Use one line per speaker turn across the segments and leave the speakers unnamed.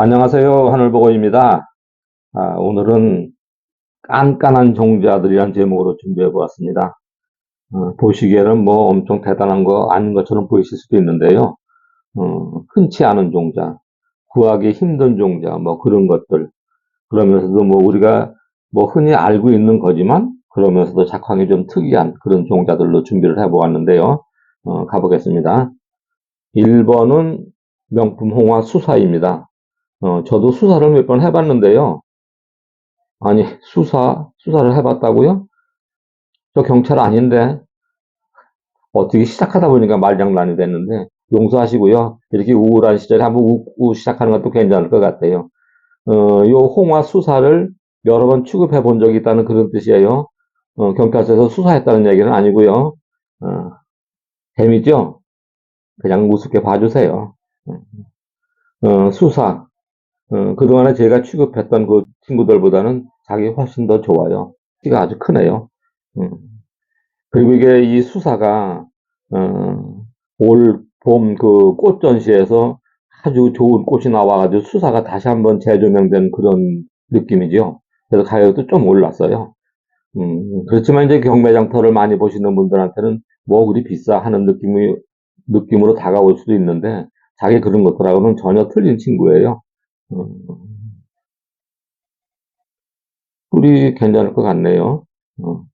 안녕하세요. 하늘보고입니다. 아, 오늘은 깐깐한 종자들이란 제목으로 준비해 보았습니다. 어, 보시기에는 뭐 엄청 대단한 거 아닌 것처럼 보이실 수도 있는데요. 어, 흔치 않은 종자, 구하기 힘든 종자, 뭐 그런 것들. 그러면서도 뭐 우리가 뭐 흔히 알고 있는 거지만 그러면서도 작황이 좀 특이한 그런 종자들로 준비를 해 보았는데요. 어, 가보겠습니다. 1번은 명품 홍화 수사입니다. 어, 저도 수사를 몇 번 해봤는데요. 아니, 수사, 수사를 해봤다고요? 저 경찰 아닌데, 어떻게 시작하다 보니까 말장난이 됐는데, 용서하시고요. 이렇게 우울한 시절에 한번 웃고 시작하는 것도 괜찮을 것 같아요. 어, 요 홍화 수사를 여러 번 취급해 본 적이 있다는 그런 뜻이에요. 어, 경찰서에서 수사했다는 얘기는 아니고요. 어, 재밌죠? 그냥 우습게 봐주세요. 어, 수사, 어, 그동안에 제가 취급했던 그 친구들보다는 자기 훨씬 더 좋아요. 키가 아주 크네요. 음. 그리고 이게 이 수사가 어, 올봄 그 꽃전시에서 아주 좋은 꽃이 나와가지고 수사가 다시 한번 재조명된 그런 느낌이죠. 그래서 가격도 좀 올랐어요. 음, 그렇지만 이제 경매장터를 많이 보시는 분들한테는 뭐 그리 비싸 하는 느낌이 느낌으로 다가올 수도 있는데 자기 그런 것들하고는 전혀 틀린 친구예요. 음, 꿀이 괜찮을 것 같네요. 어,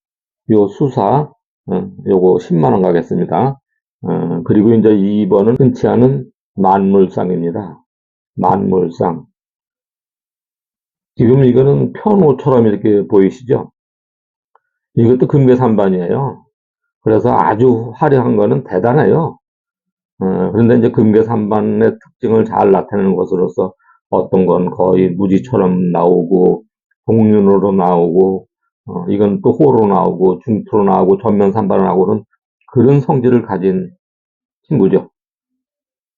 요 수사, 어, 요거 10만원 가겠습니다. 어, 그리고 이제 2번은 흔치 않은 만물상입니다. 만물상. 지금 이거는 편호처럼 이렇게 보이시죠? 이것도 금괴산반이에요. 그래서 아주 화려한 거는 대단해요. 어, 그런데 이제 금괴산반의 특징을 잘 나타내는 것으로서 어떤 건 거의 무지처럼 나오고 동륜으로 나오고 어, 이건 또 호로 나오고 중투로 나오고 전면 산반으로 나오고는 그런 성질을 가진 친구죠.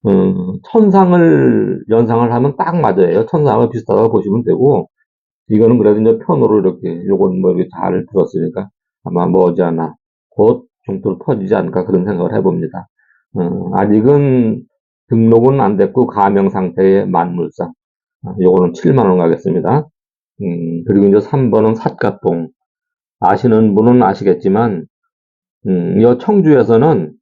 음, 천상을 연상을 하면 딱 맞아요. 천상을 비슷하다고 보시면 되고 이거는 그래도 이제 편으로 이렇게 요건 뭐 이렇게 잘 들었으니까 아마 머지않아 곧 중투로 터지지 않을까 그런 생각을 해봅니다. 음, 아직은 등록은 안 됐고 가명 상태의 만물상 아, 요거는 7만원 가겠습니다. 음, 그리고 이제 3번은 삿갓봉. 아시는 분은 아시겠지만, 음, 이 청주에서는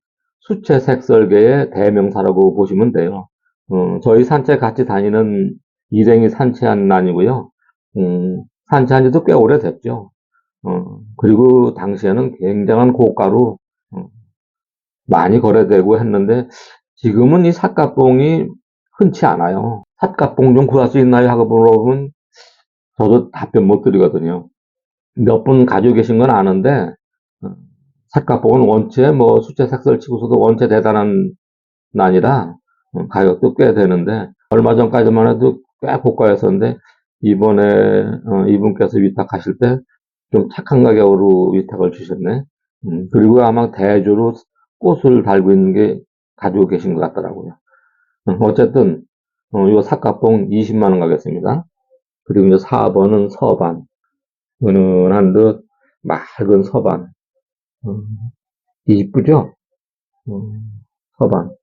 수채 색 설계의 대명사라고 보시면 돼요. 어, 저희 산책 같이 다니는 일행이 산채한 난이고요. 음, 산채한 지도 꽤 오래됐죠. 어, 그리고 당시에는 굉장한 고가로 어, 많이 거래되고 했는데 지금은 이 삿갓봉이 흔치 않아요. 삿갓봉 좀 구할 수 있나요? 하고 물어보면 저도 답변 못 드리거든요. 몇 분 가지고 계신 건 아는데 삿갓봉은 원체 뭐 수채 색설 치고서도 원체 대단한 난이라 어, 가격도 꽤 되는데 얼마 전까지만 해도 꽤 고가였었는데 이번에 어, 이분께서 위탁하실 때 좀 착한 가격으로 위탁을 주셨네. 음, 그리고 아마 대주로 꽃을 달고 있는 게 가지고 계신 것 같더라고요. 음, 어쨌든 어, 요 삿갓봉 20만원 가겠습니다. 그리고 이제 4번은 서반. 은은한 듯 맑은 서반. 음, 이쁘죠? 음, 서반.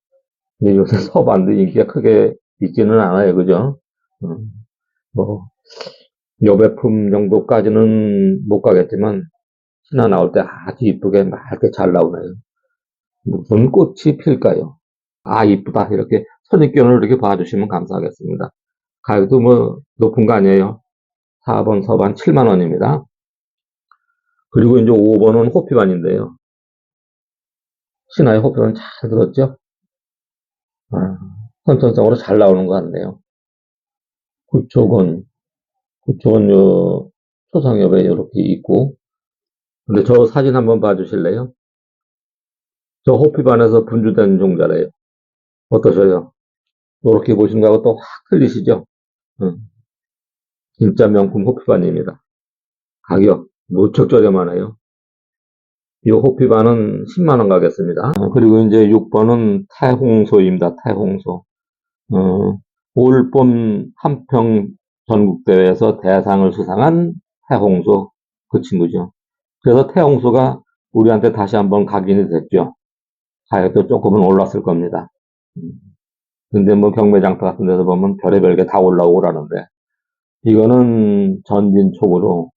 근데 요새 서반도 인기가 크게 있지는 않아요. 그죠? 음, 뭐, 여배품 정도까지는 못 가겠지만, 신화 나올 때 아주 이쁘게 맑게 잘 나오네요. 무슨 꽃이 필까요? 아, 이쁘다. 이렇게 선입견을 이렇게 봐주시면 감사하겠습니다. 가격도 뭐 높은 거 아니에요. 4번 서반 7만원입니다. 그리고 이제 5번은 호피반인데요. 신화의 호피반 잘 들었죠? 아, 선천성으로 잘 나오는 것 같네요. 9촉은, 9촉은 요, 초상엽에 이렇게 있고, 근데 저 사진 한번 봐주실래요? 저 호피반에서 분주된 종자래요. 어떠셔요? 이렇게 보시는 거하고 또 확 틀리시죠? 응. 진짜 명품 호피반입니다. 가격 무척 저렴하네요. 이 호피반은 10만원 가겠습니다. 어, 그리고 이제 6번은 태홍소입니다. 태홍소. 어, 올봄 한평 전국대회에서 대상을 수상한 태홍소 그 친구죠. 그래서 태홍소가 우리한테 다시 한번 각인이 됐죠. 가격도 조금은 올랐을 겁니다. 음. 근데 뭐 경매장터 같은 데서 보면 별의별 게 다 올라오고 그러는데, 이거는 전진촉으로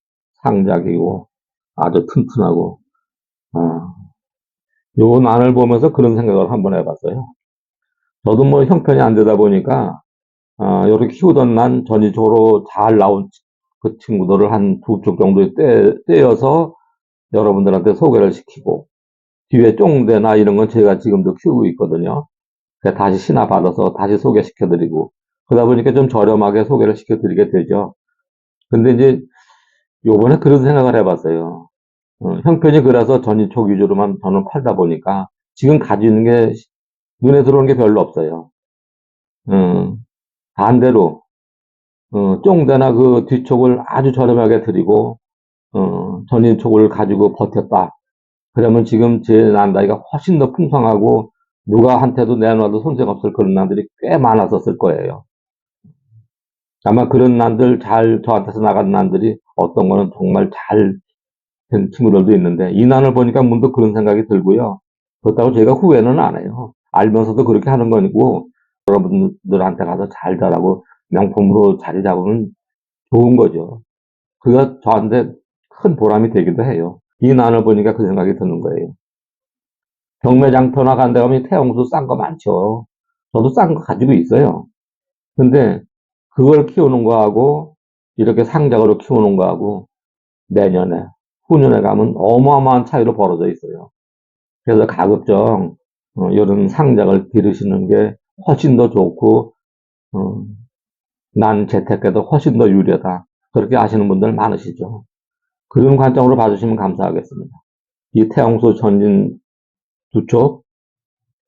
상작이고 아주 튼튼하고, 어, 요 난을 보면서 그런 생각을 한번 해봤어요. 저도 뭐 형편이 안 되다 보니까, 어, 이렇게 키우던 난 전진촉으로 잘 나온 그 친구들을 한 두 쪽 정도에 떼, 떼어서 여러분들한테 소개를 시키고, 뒤에 쫑대나 이런 건 제가 지금도 키우고 있거든요. 그래서 다시 신화 받아서 다시 소개시켜 드리고, 그러다 보니까 좀 저렴하게 소개를 시켜 드리게 되죠. 근데 이제 요번에 그런 생각을 해봤어요. 어, 형편이 그래서 전이촉 위주로만 저는 팔다 보니까 지금 가지는 게 눈에 들어오는 게 별로 없어요. 음, 반대로 어, 쫑대나 그 뒤촉을 아주 저렴하게 드리고 어, 전인촉을 가지고 버텼다. 그러면 지금 제 난다이가 훨씬 더 풍성하고 누가 한테도 내놔도 손색 없을 그런 난들이 꽤 많았었을 거예요. 아마 그런 난들 잘 저한테서 나간 난들이 어떤 거는 정말 잘 된 친구들도 있는데 이 난을 보니까 문득 그런 생각이 들고요. 그렇다고 제가 후회는 안 해요. 알면서도 그렇게 하는 거고 여러분들한테 가서 잘 자라고 명품으로 자리 잡으면 좋은 거죠. 그가 저한테 큰 보람이 되기도 해요. 이 난을 보니까 그 생각이 드는 거예요. 경매장터나 간데 가면 태용수 싼 거 많죠. 저도 싼 거 가지고 있어요. 근데 그걸 키우는 거하고 이렇게 상작으로 키우는 거하고 내년에 후년에 가면 어마어마한 차이로 벌어져 있어요. 그래서 가급적 어, 이런 상작을 기르시는 게 훨씬 더 좋고 어, 난 재테크에도 훨씬 더 유리하다. 그렇게 아시는 분들 많으시죠. 그런 관점으로 봐주시면 감사하겠습니다. 이 태양소 전진 두 쪽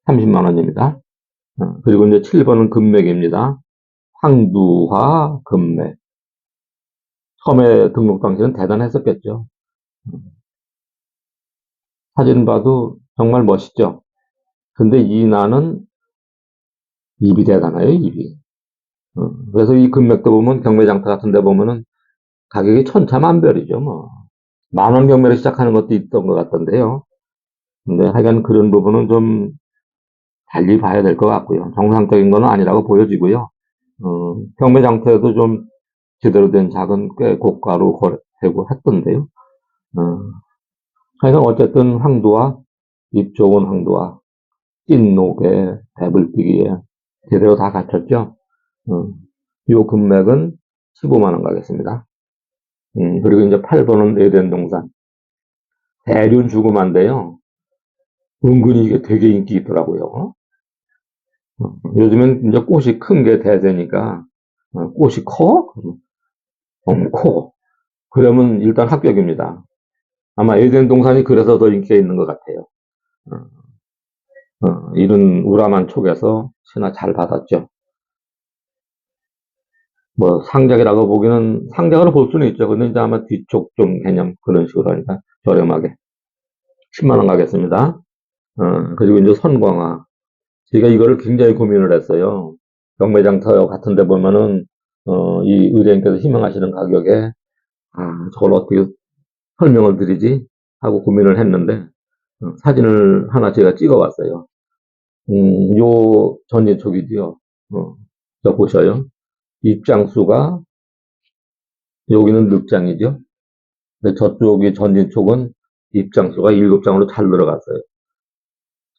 30만원입니다. 어, 그리고 이제 7번은 금맥입니다. 황두화 금맥. 처음에 등록 당시는 대단했었겠죠. 사진 봐도 정말 멋있죠. 근데 이 나는 입이 대단해요, 입이. 어, 그래서 이 금맥도 보면 경매장터 같은 데 보면은 가격이 천차만별이죠, 뭐. 만원 경매로 시작하는 것도 있던 것 같던데요. 근데 하여간 그런 부분은 좀 달리 봐야 될 것 같고요. 정상적인 건 아니라고 보여지고요. 어, 경매장터에도 좀 제대로 된 작은 꽤 고가로 되고 했던데요. 어, 하여간 어쨌든 황도와 입 좋은 황도와 찐 녹에 배불뛰기에 제대로 다 갖췄죠. 어, 요 금액은 15만원 가겠습니다. 음, 그리고 이제 8번은 에덴 동산. 대륜 주구만데요. 은근히 이게 되게 인기 있더라고요. 어, 요즘엔 이제 꽃이 큰 게 대세니까, 어, 꽃이 커? 어, 커. 그러면 일단 합격입니다. 아마 에덴 동산이 그래서 더 인기가 있는 것 같아요. 어, 어, 이런 우람한 촉에서 신화 잘 받았죠. 뭐 상작이라고 보기는 상작으로 볼 수는 있죠. 근데 이제 아마 뒤쪽 좀 개념 그런 식으로 하니까 저렴하게 10만 원 가겠습니다. 어, 그리고 이제 선광화 제가 이거를 굉장히 고민을 했어요. 경매장터 같은 데 보면은 어, 이 의뢰인께서 희망하시는 가격에 아, 저걸 어떻게 설명을 드리지 하고 고민을 했는데 어, 사진을 하나 제가 찍어 왔어요. 음, 요 전예촉이지요. 어, 저 보셔요. 입장수가 여기는 늑장이죠. 근데 저쪽이 전진촉은 입장수가 7장으로 잘 들어갔어요.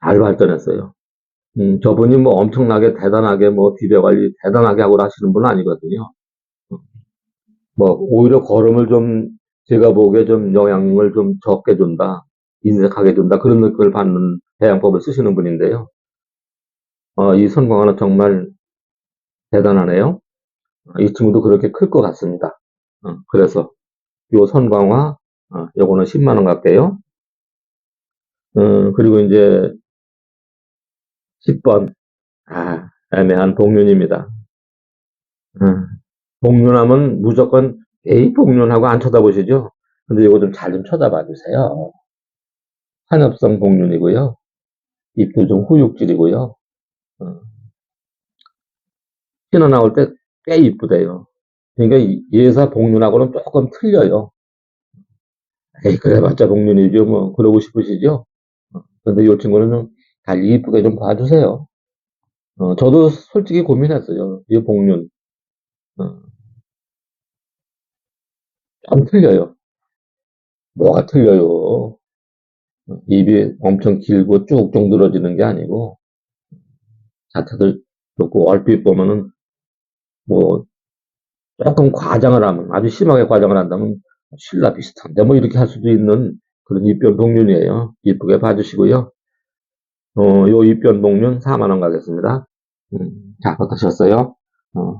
잘 발전했어요. 음, 저분이 뭐 엄청나게 대단하게 뭐 비대 관리 대단하게 하고 하시는 분은 아니거든요. 뭐 오히려 걸음을 좀 제가 보기에 좀 영향을 좀 적게 준다, 인색하게 준다 그런 느낌을 받는 해양법을 쓰시는 분인데요. 어, 이 선광화는 정말 대단하네요. 이 친구도 그렇게 클 것 같습니다. 어, 그래서 요 선광화 어, 요거는 10만원 갈게요. 어, 그리고 이제 10번 아, 애매한 복륜입니다. 어, 복륜하면 무조건 에이 복륜하고 안 쳐다보시죠? 근데 이거 좀 잘좀 쳐다봐 주세요. 환엽성 복륜이고요. 잎도 좀 후육질이고요. 어. 신어 나올 때 꽤 이쁘대요. 그러니까 예사 복륜하고는 조금 틀려요. 에이, 그래봤자 복륜이죠. 뭐, 그러고 싶으시죠? 어, 근데 이 친구는 좀 달리 이쁘게 좀 봐주세요. 어, 저도 솔직히 고민했어요. 이 복륜. 어, 좀 틀려요. 뭐가 틀려요? 어, 입이 엄청 길고 쭉쭉 늘어지는 게 아니고, 자체들 그렇고, 얼핏 보면은, 뭐, 조금 과장을 하면, 아주 심하게 과장을 한다면, 신라 비슷한데, 뭐, 이렇게 할 수도 있는 그런 입변 복륜이에요. 이쁘게 봐주시고요. 어, 요 입변 복륜 4만원 가겠습니다. 음, 자, 어떠셨어요? 어,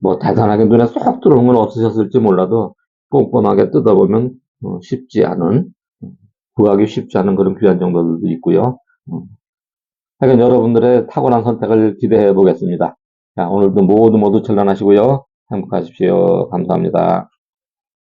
뭐, 대단하게 눈에 쏙 들어오는 건 없으셨을지 몰라도, 꼼꼼하게 뜯어보면, 어, 쉽지 않은, 어, 구하기 쉽지 않은 그런 귀한 정보들도 있고요. 어, 하여간 여러분들의 탁월한 선택을 기대해 보겠습니다. 자, 오늘도 모두 모두 전란하시고요. 행복하십시오. 감사합니다.